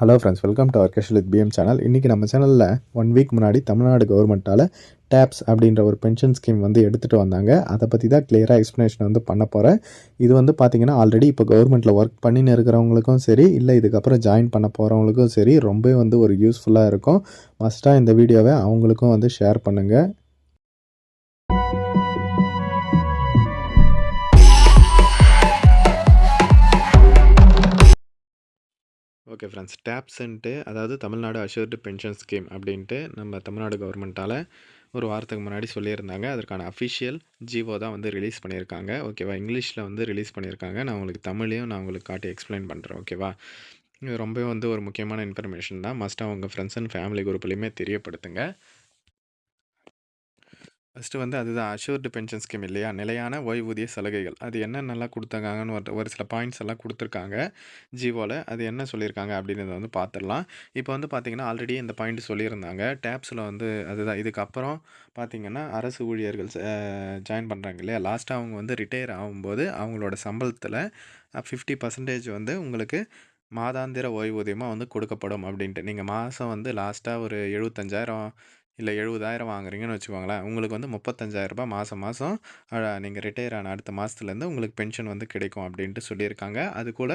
Hello friends welcome to our casual with PM channel இன்றைக்கி நம்ம சேனலில் ஒன் வீக் முன்னாடி தமிழ்நாடு கவர்மெண்ட்டால் டேப்ஸ் அப்படின்ற ஒரு பென்ஷன் ஸ்கீம் வந்து எடுத்துகிட்டு வந்தாங்க. அதை பற்றி தான் கிளியராக எக்ஸ்ப்ளனேஷன் வந்து பண்ண போகிறேன் இது வந்து பார்த்திங்கன்னா ஆல்ரெடி இப்போ கவர்மெண்ட்டில் ஒர்க் பண்ணின்னு இருக்கிறவங்களுக்கும் சரி இல்லை இதுக்கப்புறம் ஜாயின் பண்ண போகிறவங்களுக்கும் சரி ரொம்பவே வந்து ஒரு யூஸ்ஃபுல்லாக இருக்கும். மஸ்ட்டாக இந்த வீடியோவை அவங்களுக்கும் வந்து ஷேர் பண்ணுங்கள் ஓகே ஃப்ரெண்ட்ஸ் டேப்ஸ்ன்ட்டு அதாவது தமிழ்நாடு அஷ்யூர்டு பென்ஷன் ஸ்கீம் அப்படின்ட்டு நம்ம தமிழ்நாடு கவர்மெண்ட்டால் ஒரு வாரத்துக்கு முன்னாடி சொல்லியிருந்தாங்க. அதற்கான அஃபிஷியல் ஜிஓ தான் வந்து ரிலீஸ் பண்ணியிருக்காங்க. ஓகேவா இங்கிலீஷில் வந்து ரிலீஸ் பண்ணியிருக்காங்க. நான் உங்களுக்கு தமிழையும் நான் உங்களுக்கு காட்டி எக்ஸ்பிளைன் பண்ணுறேன் ஓகேவா இது ரொம்பவே வந்து ஒரு முக்கியமான இன்ஃபர்மேஷன் தான். மஸ்ட்டாக உங்கள் ஃப்ரெண்ட்ஸ் அண்ட் ஃபேமிலி குரூப்லேயுமே தெரியப்படுத்துங்க. ஃபஸ்ட்டு வந்து அதுதான் அஷ்யூர்டு பென்ஷன் ஸ்கீம் இல்லையா? நிலையான ஓய்வூதிய சலுகைகள். அது என்னென்னலாம் கொடுத்தாங்கன்னு ஒரு ஒரு சில பாயிண்ட்ஸ் எல்லாம் கொடுத்துருக்காங்க. ஜிவோவில் அது என்ன சொல்லியிருக்காங்க அப்படின்றத வந்து பார்த்துடலாம் இப்போ வந்து பார்த்திங்கன்னா ஆல்ரெடி இந்த பாயிண்ட் சொல்லியிருந்தாங்க. டேப்ஸில் வந்து அதுதான். இதுக்கப்புறம் பார்த்திங்கன்னா அரசு ஊழியர்கள் ஜாயின் பண்ணுறாங்க இல்லையா? லாஸ்ட்டாக அவங்க வந்து ரிட்டையர் ஆகும்போது அவங்களோட சம்பளத்தில் ஃபிஃப்டி பர்சன்டேஜ் வந்து உங்களுக்கு மாதாந்திர ஓய்வூதியமாக வந்து கொடுக்கப்படும் அப்படின்ட்டு. நீங்கள் மாதம் வந்து லாஸ்ட்டாக ஒரு எழுபத்தஞ்சாயிரம் இல்லை எழுபதாயிரம் வாங்குறீங்கன்னு வச்சுக்கோங்களேன். உங்களுக்கு வந்து முப்பத்தஞ்சாயிரரூபா மாதம் மாதம் நீங்கள் ரிட்டையர் ஆன அடுத்த மாதத்துலேருந்து உங்களுக்கு பென்ஷன் வந்து கிடைக்கும் அப்படின்ட்டு சொல்லியிருக்காங்க. அது கூட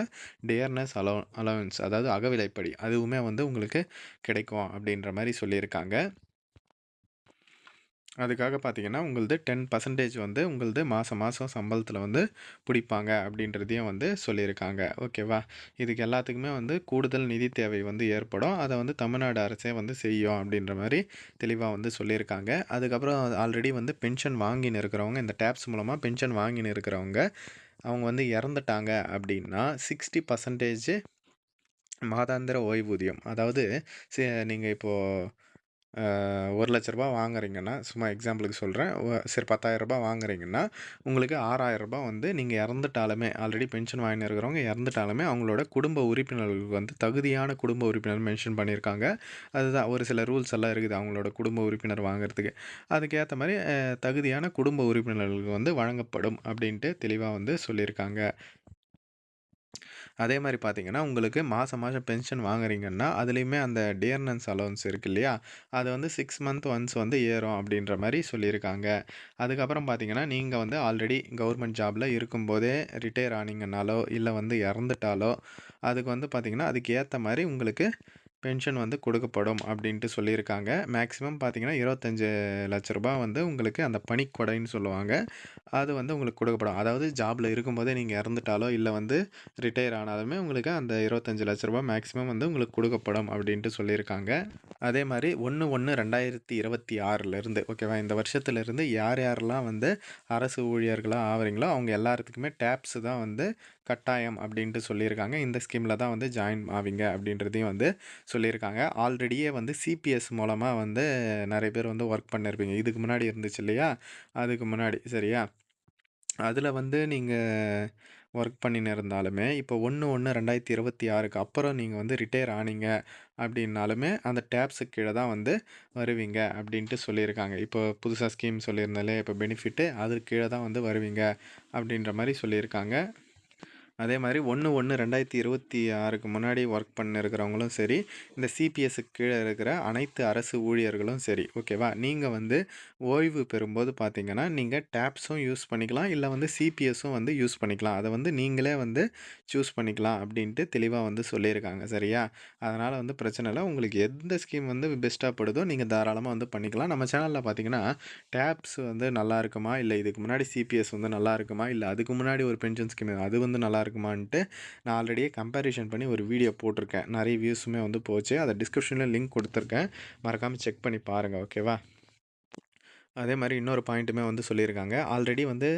டியர்னஸ் அலோ அலவன்ஸ் அதாவது அகவிலைப்படி அதுவுமே வந்து உங்களுக்கு கிடைக்கும் அப்படின்ற மாதிரி சொல்லியிருக்காங்க. அதுக்காக பார்த்தீங்கன்னா உங்களது டென் பர்சன்டேஜ் வந்து உங்களது மாதம் மாதம் சம்பளத்தில் வந்து பிடிப்பாங்க அப்படின்றதையும் வந்து சொல்லியிருக்காங்க. ஓகேவா? இதுக்கு எல்லாத்துக்குமே வந்து கூடுதல் நிதி தேவை வந்து ஏற்படும். அதை வந்து தமிழ்நாடு அரசே வந்து செய்யும் அப்படின்ற மாதிரி தெளிவாக வந்து சொல்லியிருக்காங்க. அதுக்கப்புறம் ஆல்ரெடி வந்து பென்ஷன் வாங்கின்னு இருக்கிறவங்க இந்த டேப்ஸ் மூலமாக பென்ஷன் வாங்கின்னு இருக்கிறவங்க அவங்க வந்து இறந்துட்டாங்க அப்படின்னா சிக்ஸ்டி பர்சன்டேஜ் மாதாந்திர ஓய்வூதியம் அதாவது நீங்கள் இப்போது ஒரு லட்ச ரூபா வாங்குறீங்கன்னா சும்மா எக்ஸாம்பிளுக்கு சொல்கிறேன் சரி பத்தாயிரரூபா வாங்குறீங்கன்னா உங்களுக்கு ஆறாயிரரூபா வந்து நீங்கள் இறந்துட்டாலுமே ஆல்ரெடி பென்ஷன் வாங்கினு இருக்கிறவங்க இறந்துட்டாலுமே அவங்களோட குடும்ப உறுப்பினர்களுக்கு வந்து தகுதியான குடும்ப உறுப்பினர் மென்ஷன் பண்ணியிருக்காங்க. அதுதான் ஒரு சில ரூல்ஸ் எல்லாம் இருக்குது அவங்களோட குடும்ப உறுப்பினர் வாங்குறதுக்கு. அதுக்கேற்ற மாதிரி தகுதியான குடும்ப உறுப்பினர்களுக்கு வந்து வழங்கப்படும் அப்படின்ட்டு தெளிவாக வந்து சொல்லியிருக்காங்க. அதே மாதிரி பார்த்தீங்கன்னா, உங்களுக்கு மாதம் மாதம் பென்ஷன் வாங்குறீங்கன்னா, அதுலேயுமே அந்த டியர்னன்ஸ் அலவன்ஸ் இருக்கு இல்லையா? அது வந்து சிக்ஸ் மந்த் ஒன்ஸ் வந்து ஏறும் அப்படின்ற மாதிரி சொல்லியிருக்காங்க. அதுக்கப்புறம் பார்த்தீங்கன்னா, நீங்கள் வந்து ஆல்ரெடி கவர்மெண்ட் ஜாபில் இருக்கும்போதே ரிட்டையர் ஆனீங்கன்னாலோ, இல்லை வந்து இறந்துட்டாலோ, அதுக்கு வந்து பார்த்தீங்கன்னா, அதுக்கு ஏற்ற மாதிரி உங்களுக்கு பென்ஷன் வந்து கொடுக்கப்படும் அப்படின்ட்டு சொல்லியிருக்காங்க. மேக்ஸிமம் பார்த்தீங்கன்னா இருபத்தஞ்சு லட்ச ரூபா வந்து உங்களுக்கு அந்த பணிக்கொடைன்னு சொல்லுவாங்க. அது வந்து உங்களுக்கு கொடுக்கப்படும். அதாவது ஜாபில் இருக்கும்போதே நீங்கள் இறந்துட்டாலோ இல்லை வந்து ரிட்டையர் ஆனாலுமே உங்களுக்கு அந்த இருபத்தஞ்சு லட்ச ரூபா மேக்ஸிமம் வந்து உங்களுக்கு கொடுக்கப்படும் அப்படின்ட்டு சொல்லியிருக்காங்க. அதே மாதிரி ஒன்று ஒன்று ரெண்டாயிரத்தி இருபத்தி ஆறிலேருந்து ஓகேவா? இந்த வருஷத்துலேருந்து யார் யாரெல்லாம் வந்து அரசு ஊழியர்களாக ஆகிறீங்களோ அவங்க எல்லாத்துக்குமே டேப்ஸ் தான் வந்து கட்டாயம் அப்படின்ட்டு சொல்லியிருக்காங்க. இந்த ஸ்கீமில் தான் வந்து ஜாயின் ஆவீங்க அப்படின்றதையும் வந்து சொல்லியிருக்காங்க. ஆல்ரெடியே வந்து சிபிஎஸ் மூலமாக வந்து நிறைய பேர் வந்து ஒர்க் பண்ணியிருப்பீங்க இதுக்கு முன்னாடி இருந்துச்சு இல்லையா? அதுக்கு முன்னாடி சரியா? அதில் வந்து நீங்கள் ஒர்க் பண்ணின்னு இருந்தாலுமே இப்போ ஒன்று ஒன்று ரெண்டாயிரத்தி இருபத்தி ஆறுக்கு அப்புறம் நீங்கள் வந்து ரிட்டையர் ஆனீங்க அப்படின்னாலுமே அந்த டேப்ஸு கீழே தான் வந்து வருவீங்க அப்படின்ட்டு சொல்லியிருக்காங்க. இப்போ புதுசாக ஸ்கீம் சொல்லியிருந்தாலே இப்போ பெனிஃபிட்டு அதுக்கு கீழே தான் வந்து வருவீங்க அப்படின்ற மாதிரி சொல்லியிருக்காங்க. அதே மாதிரி ஒன்று ஒன்று ரெண்டாயிரத்தி இருபத்தி ஆறுக்கு முன்னாடி ஒர்க் பண்ணிருக்கிறவங்களும் சரி இந்த சிபிஎஸ்க்கு கீழே இருக்கிற அனைத்து அரசு ஊழியர்களும் சரி ஓகேவா நீங்கள் வந்து ஓய்வு பெறும்போது பார்த்தீங்கன்னா நீங்கள் டேப்ஸும் யூஸ் பண்ணிக்கலாம் இல்லை வந்து சிபிஎஸும் வந்து யூஸ் பண்ணிக்கலாம். அதை வந்து நீங்களே வந்து சூஸ் பண்ணிக்கலாம் அப்படின்ட்டு தெளிவாக வந்து சொல்லியிருக்காங்க சரியா? அதனால் வந்து பிரச்சனை இல்லை. உங்களுக்கு எந்த ஸ்கீம் வந்து பெஸ்ட்டாக படுதோ நீங்கள் தாராளமாக வந்து பண்ணிக்கலாம். நம்ம சேனலில் பார்த்தீங்கன்னா டேப்ஸ் வந்து நல்லா இருக்குமா? இல்லை இதுக்கு முன்னாடி சிபிஎஸ் வந்து நல்லா இருக்குமா? இல்லை அதுக்கு முன்னாடி ஒரு பென்ஷன் ஸ்கீம் அது வந்து நல்லா இருக்குமான்ட்டு நான் ஆல்ரெடியே கம்பேரிஷன் பண்ணி ஒரு வீடியோ போட்டிருக்கேன். நிறைய வியூஸுமே வந்து போச்சு. அதை டிஸ்கிரிப்ஷனில் லிங்க் கொடுத்துருக்கேன். மறக்காமல் செக் பண்ணி பாருங்கள் ஓகேவா அதே மாதிரி இன்னொரு பாயிண்ட்டுமே வந்து சொல்லியிருக்காங்க. ஆல்ரெடி வந்து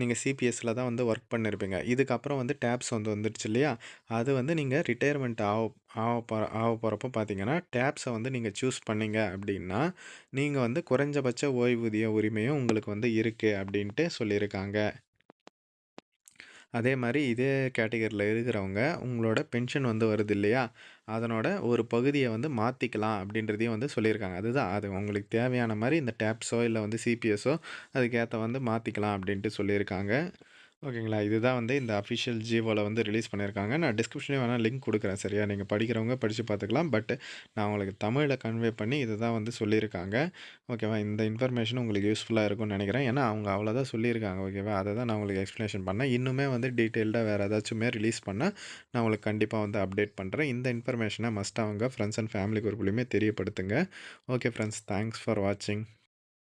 நீங்கள் சிபிஎஸ்சில் தான் வந்து ஒர்க் பண்ணியிருப்பீங்க இதுக்கப்புறம் வந்து டேப்ஸ் வந்து வந்துடுச்சு இல்லையா? அது வந்து நீங்கள் ரிட்டையர்மெண்ட் ஆக ஆக போகிற ஆக போகிறப்போ பார்த்தீங்கன்னா டேப்ஸை வந்து நீங்கள் சூஸ் பண்ணீங்க அப்படின்னா நீங்கள் வந்து குறைஞ்சபட்ச ஓய்வூதிய உரிமையும் உங்களுக்கு வந்து இருக்குது அப்படின்ட்டு சொல்லியிருக்காங்க. அதே மாதிரி இதே கேட்டகரியில் இருக்கிறவங்க உங்களோட பென்ஷன் வந்து வருது இல்லையா? அதனோட ஒரு பகுதியை வந்து மாற்றிக்கலாம் அப்படின்றதையும் வந்து சொல்லியிருக்காங்க. அதுதான் அது உங்களுக்கு தேவையான மாதிரி இந்த டேப்ஸோ இல்லை வந்து சிபிஎஸோ அதுக்கேற்ற வந்து மாற்றிக்கலாம் அப்படின்ட்டு சொல்லியிருக்காங்க. ஓகேங்களா. இதுதான் வந்து இந்த அஃபிஷியல் ஜீவோவில் வந்து ரிலீஸ் பண்ணியிருக்காங்க. நான் டிஸ்கிரிப்ஷனே வேணால் லிங்க் கொடுக்குறேன் சரியா? நீங்கள் படிக்கிறவங்க படித்து பார்த்துக்கலாம். பட் நான் உங்களுக்கு தமிழில் கன்வே பண்ணி இதுதான் வந்து சொல்லியிருக்காங்க. ஓகேவா? இந்த இன்ஃபர்மேஷன் உங்களுக்கு யூஸ்ஃபுல்லாக இருக்கும்னு நினைக்கிறேன் ஏன்னா, அவங்க அவ்வளோதான் சொல்லியிருக்காங்க. ஓகேவா? அதை தான் நான் உங்களுக்கு எக்ஸ்ப்ளனேஷன் பண்ணேன். இன்னுமே வந்து டீட்டெயில்டாக வேறு ஏதாச்சுமே ரிலீஸ் பண்ணால் நான் உங்களுக்கு கண்டிப்பாக வந்து அப்டேட் பண்ணுறேன் இந்த இன்ஃபர்மேஷனை மஸ்ட் அவங்க ஃப்ரெண்ட்ஸ் அண்ட் ஃபேமிலி குரூப்லயுமே தெரியப்படுத்துங்க. Okay friends. தேங்க்ஸ் ஃபார் வாட்சிங்.